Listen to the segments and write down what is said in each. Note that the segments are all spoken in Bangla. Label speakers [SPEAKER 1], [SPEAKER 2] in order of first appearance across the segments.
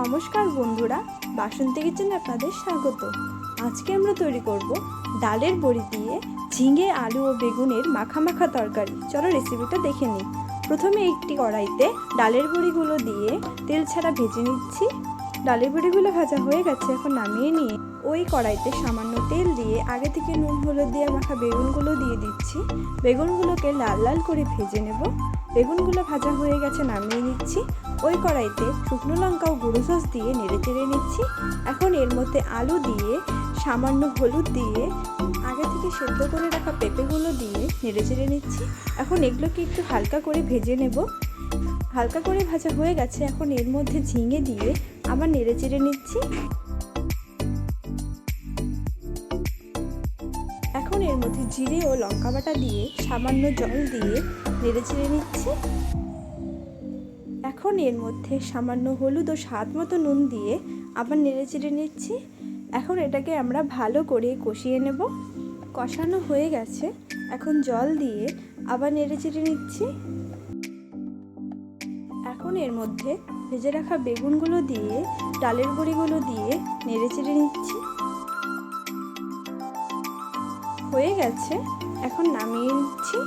[SPEAKER 1] নমস্কার বন্ধুরা, বাসন্তী কিচেন আপনাদের স্বাগত। আজকে আমরা তৈরি করব ডালের বড়ি দিয়ে ঝিঙে, আলু ও বেগুনের মাখা মাখা তরকারি। চলো রেসিপিটা দেখে নিই। প্রথমে একটি কড়াইতে ডালের বড়িগুলো দিয়ে তেল ছাড়া ভেজে নিচ্ছি। ডালের বড়িগুলো ভাজা হয়ে গেছে, এখন নামিয়ে নিয়ে ওই কড়াইতে সামান্য তেল দিয়ে আগে থেকে নুন, হলুদ দিয়ে মাখা বেগুনগুলো দিয়ে দিচ্ছি। বেগুনগুলোকে লাল লাল করে ভেজে নেব। বেগুনগুলো ভাজা হয়ে গেছে, নামিয়ে নিচ্ছি। ওই কড়াইতে শুকনো লঙ্কা ও গুঁড়ো সস দিয়ে নেড়ে চেড়ে নিচ্ছি। এখন এর মধ্যে আলু দিয়ে, সামান্য হলুদ দিয়ে, আগে থেকে সেদ্ধ করে রাখা পেঁপেগুলো দিয়ে নেড়ে চেড়ে নিচ্ছি। এখন এগুলোকে একটু হালকা করে ভেজে নেব। হালকা করে ভাজা হয়ে গেছে, এখন এর মধ্যে ঝিঙে দিয়ে আবার নেড়ে চেড়ে নিচ্ছি। এর মধ্যে জিরে ও লঙ্কা বাটা দিয়ে সামান্য জল দিয়ে নেড়ে চেড়ে নিচ্ছি। এখন এর মধ্যে সামান্য হলুদ ও স্বাদ মতো নুন দিয়ে আবার নেড়ে চেড়ে নিচ্ছি। এখন এটাকে আমরা ভালো করে কষিয়ে নেব। কষানো হয়ে গেছে। এখন জল দিয়ে আবার নেড়ে চেড়ে নিচ্ছি। এখন এর মধ্যে ভেজে রাখা বেগুনগুলো দিয়ে, ডালের বড়িগুলো দিয়ে নেড়ে চেড়ে নিচ্ছি। হয়ে গেছে। এখন নামিয়ে নিচ্ছি।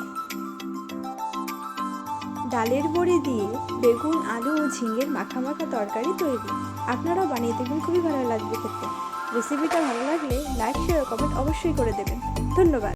[SPEAKER 1] ডালের বড়ি দিয়ে বেগুন, আলু ও ঝিঙের মাখা মাখা তরকারি তৈরি। আপনারাও বানিয়ে দেবেন খুবই ভালো লাগবে খেতে। রেসিপিটা ভালো লাগলে লাইক শেয়ার কমেন্ট অবশ্যই করে দেবেন। ধন্যবাদ।